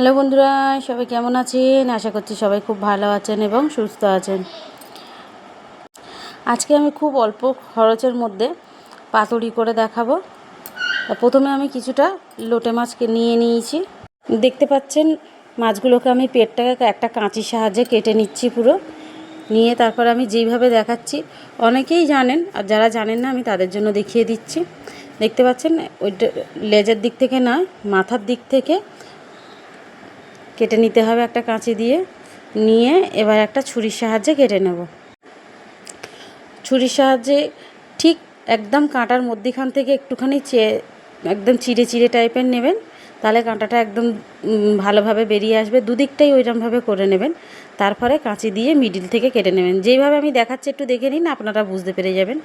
Hello বন্ধুরা, সবাই কেমন আছেন? আশা করছি সবাই খুব ভালো আছেন এবং সুস্থ আছেন। আজকে আমি খুব অল্প খরচের মধ্যে পাতুরি করে দেখাবো। প্রথমে আমি কিছুটা লোটে মাছকে নিয়ে নিয়েছি। দেখতে পাচ্ছেন, মাছগুলোকে আমি পেটটাকে একটা কাঁচির সাহায্যে কেটে নিচ্ছি পুরো। নিয়ে তারপর আমি যেইভাবে দেখাচ্ছি, অনেকেই জানেন, আর যারা জানেন না, আমি তাদের জন্য দেখিয়ে দিচ্ছি। দেখতে পাচ্ছেন, ওইটা লেজের দিক থেকে নয় মাথার দিক থেকে কেটে নিতে হবে একটা কাঁচি দিয়ে। নিয়ে এবার একটা ছুরির সাহায্যে কেটে নেব। ছুরির সাহায্যে ঠিক একদম কাঁটার মধ্যিখান থেকে একটুখানি চে একদম চিড়ে চিড়ে টাইপের নেবেন। তাহলে কাঁটাটা একদম ভালোভাবে বেরিয়ে আসবে। দুদিকটাই ওইরকমভাবে করে নেবেন। তারপরে কাঁচি দিয়ে মিডিল থেকে কেটে নেবেন। যেইভাবে আমি দেখাচ্ছি একটু দেখে নিন, আপনারা বুঝতে পেরে যাবেন।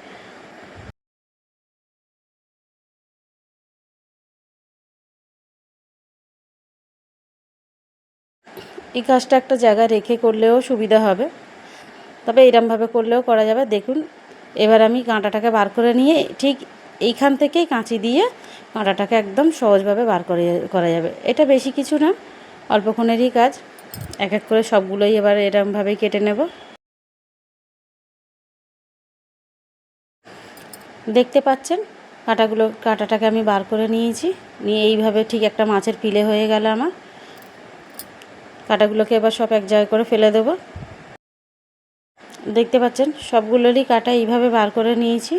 এই কাজটা একটা জায়গায় রেখে করলেও সুবিধা হবে। তবে এরমভাবে করলেও করা যাবে। দেখুন, এবার আমি কাঁটাটাকে বার করে নিয়ে ঠিক এইখান থেকেই কাঁচি দিয়ে কাঁটাটাকে একদম সহজভাবে বার করে করা যাবে। এটা বেশি কিছু না, অল্পক্ষণেরই কাজ। এক এক করে সবগুলোই এবার এরমভাবেই কেটে নেব। দেখতে পাচ্ছেন, কাঁটাগুলো, কাঁটাটাকে আমি বার করে নিয়েছি। নিয়ে এইভাবে ঠিক একটা মাছের পিলে হয়ে গেল আমার। কাটাগুলোকে এবার সব এক জায়গায় করে ফেলে দেব। দেখতে পাচ্ছেন, সবগুলোরই কাটা এইভাবে বার করে নিয়েছি।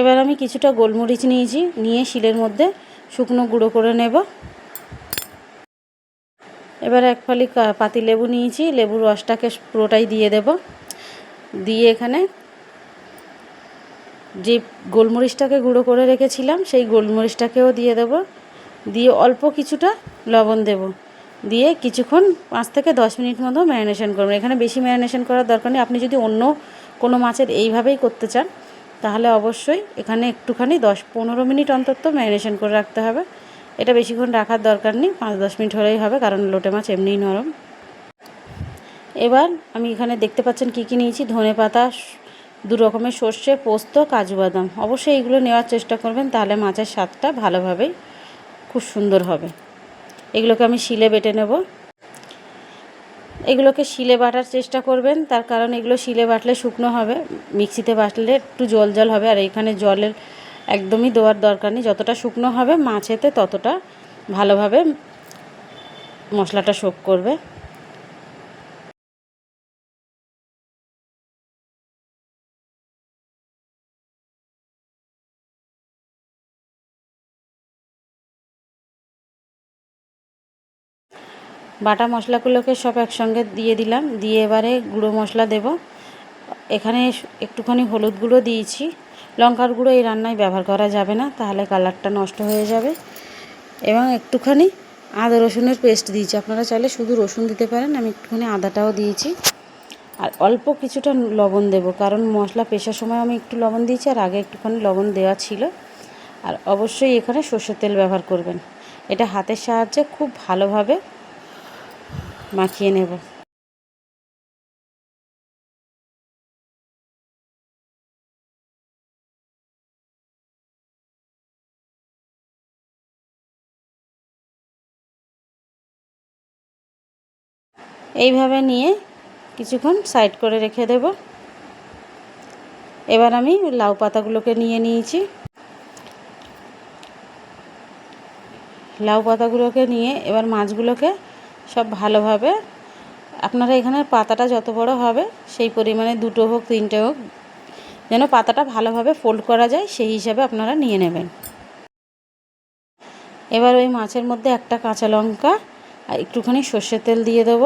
এবার আমি কিছুটা গোলমরিচ নিয়েছি, নিয়ে শিলের মধ্যে শুকনো গুঁড়ো করে নেব। এবার এক ফালি পাতি লেবু নিয়েছি, লেবুর রসটাকে পুরোটাই দিয়ে দেব। দিয়ে এখানে যে গোলমরিচটাকে গুঁড়ো করে রেখেছিলাম, সেই গোলমরিচটাকেও দিয়ে দেবো। দিয়ে অল্প কিছুটা লবণ দেব। দিয়ে কিছুক্ষণ পাঁচ থেকে দশ মিনিট মতো ম্যারিনেশন করবেন এখানে বেশি ম্যারিনেশন করার দরকার নেই। আপনি যদি অন্য কোনো মাছের এইভাবেই করতে চান, তাহলে অবশ্যই এখানে একটুখানি দশ পনেরো মিনিট অন্তত ম্যারিনেশন করে রাখতে হবে। এটা বেশিক্ষণ রাখার দরকার নেই। পাঁচ দশ মিনিট হলেই হবে, কারণ লোটে মাছ এমনিই নরম। এবার আমি এখানে দেখতে পাচ্ছেন কী কী নিয়েছি। ধনে পাতা, দু রকমের সর্ষে, পোস্ত, কাজু বাদাম। অবশ্যই এইগুলো নেওয়ার চেষ্টা করবেন, তাহলে মাছের স্বাদটা ভালোভাবেই খুব সুন্দর হবে। এগুলোকে আমি শিলে বেটে নেব। এগুলোকে শিলে বাটার চেষ্টা করবেন, তার কারণ এগুলো শিলে বাটলে শুকনো হবে, মিক্সিতে বাটলে একটু জল জল হবে, আর এখানে জলের একদমই দেওয়ার দরকার নেই। যতটা শুকনো হবে মাছেতে ততটা ভালোভাবে মশলাটা শোক করবে। বাটা মশলাগুলোকে সব একসঙ্গে দিয়ে দিলাম। দিয়ে এবারে গুঁড়ো মশলা দেব। এখানে একটুখানি হলুদ গুঁড়ো দিয়েছি। লঙ্কার গুঁড়ো এই রান্নায় ব্যবহার করা যাবে না, তাহলে কালারটা নষ্ট হয়ে যাবে। এবং একটুখানি আদা রসুনের পেস্ট দিয়েছি। আপনারা চাইলে শুধু রসুন দিতে পারেন, আমি একটুখানি আদাটাও দিয়েছি। আর অল্প কিছুটা লবণ দেব, কারণ মশলা পেশার সময় আমি একটু লবণ দিয়েছি, আর আগে একটুখানি লবণ দেওয়া ছিল। আর অবশ্যই এখানে সর্ষের তেল ব্যবহার করবেন। এটা হাতের সাহায্যে খুব ভালোভাবে মাখিয়ে নেব। এইভাবে নিয়ে কিছুক্ষণ সাইড করে রেখে দেব। এবার আমি লাউ পাতাগুলোকে নিয়ে নিয়েছি। লাউ পাতাগুলোকে নিয়ে এবার মাছগুলোকে সব ভালোভাবে। আপনারা এখানে পাতাটা যত বড় হবে, সেই পরিমাণে দুটো হোক, তিনটে হোক, যেন পাতাটা ভালোভাবে ফোল্ড করা যায়, সেই হিসাবে আপনারা নিয়ে নেবেন। এবার ওই মাছের মধ্যে একটা কাঁচা লঙ্কা আর একটুখানি সর্ষের তেল দিয়ে দেব।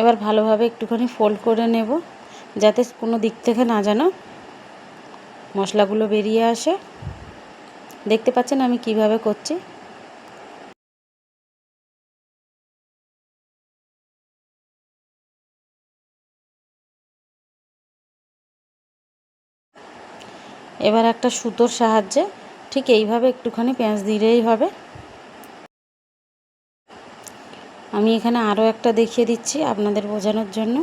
এবার ভালোভাবে একটুখানি ফোল্ড করে নেব, যাতে কোনো দিক থেকে না যেন মশলাগুলো বেরিয়ে আসে। দেখতে পাচ্ছেন আমি কীভাবে করছি। এবার একটা সুতোর সাহায্যে ঠিক এইভাবে একটুখানি পেঁয়াজ দিলেই হবে। আমি এখানে আরও একটা দেখিয়ে দিচ্ছি আপনাদের বোঝানোর জন্য।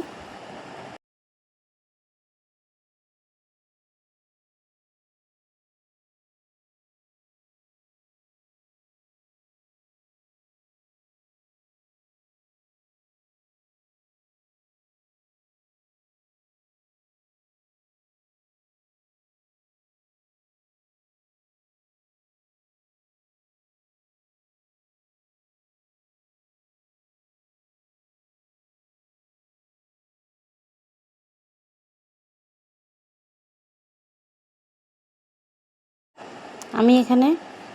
আমি এখানে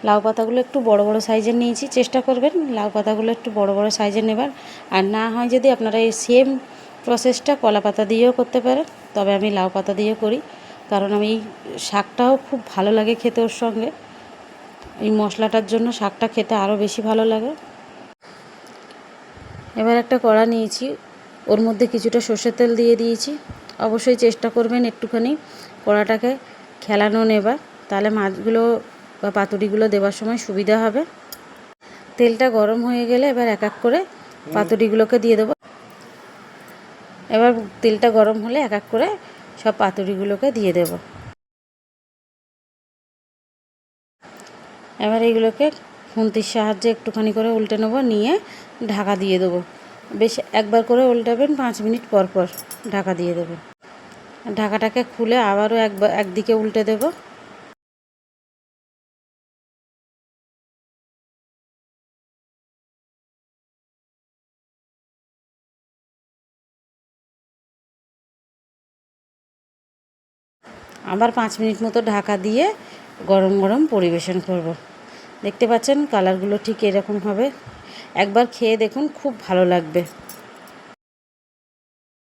লাউ পাতাগুলো একটু বড় বড় সাইজের নিয়েছি। চেষ্টা করবেন লাউ পাতাগুলো একটু বড় বড় সাইজের নেবার। আর না হয় যদি আপনারা এই সেম প্রসেসটা কলা পাতা দিয়েও করতে পারেন, তবে আমি লাউ পাতা দিয়ে করি। কারণ আমি এই শাকটাও খুব ভালো লাগে খেতে ওর সঙ্গে। এই মশলাটার জন্য শাকটা খেতে আরও বেশি ভালো লাগে। এবার একটা কড়া নিয়েছি। ওর মধ্যে কিছুটা সর্ষের তেল দিয়ে দিয়েছি। অবশ্যই চেষ্টা করবেন একটুখানি কড়াটাকে খেলানো নেবার। তাহলে মাছগুলো বা পাতুরিগুলো দেওয়ার সময় সুবিধা হবে। তেলটা গরম হয়ে গেলে এবার এক এক করে পাতুরিগুলোকে দিয়ে দেবো। এবার তেলটা গরম হলে এক এক করে সব পাতুরিগুলোকে দিয়ে দেব। এবার এইগুলোকে খুন্তির সাহায্যে একটুখানি করে উল্টে নেব, নিয়ে ঢাকা দিয়ে দেবো। বেশ একবার করে উল্টাবেন, পাঁচ মিনিট পর পর ঢাকা দিয়ে দেবেন ঢাকাটাকে খুলে আবারও একবার একদিকে উল্টে দেবো। আবার পাঁচ মিনিট মতো ঢাকা দিয়ে গরম গরম পরিবেশন করব। দেখতে পাচ্ছেন কালারগুলো ঠিক এরকম হবে একবার খেয়ে দেখুন, খুব ভালো লাগবে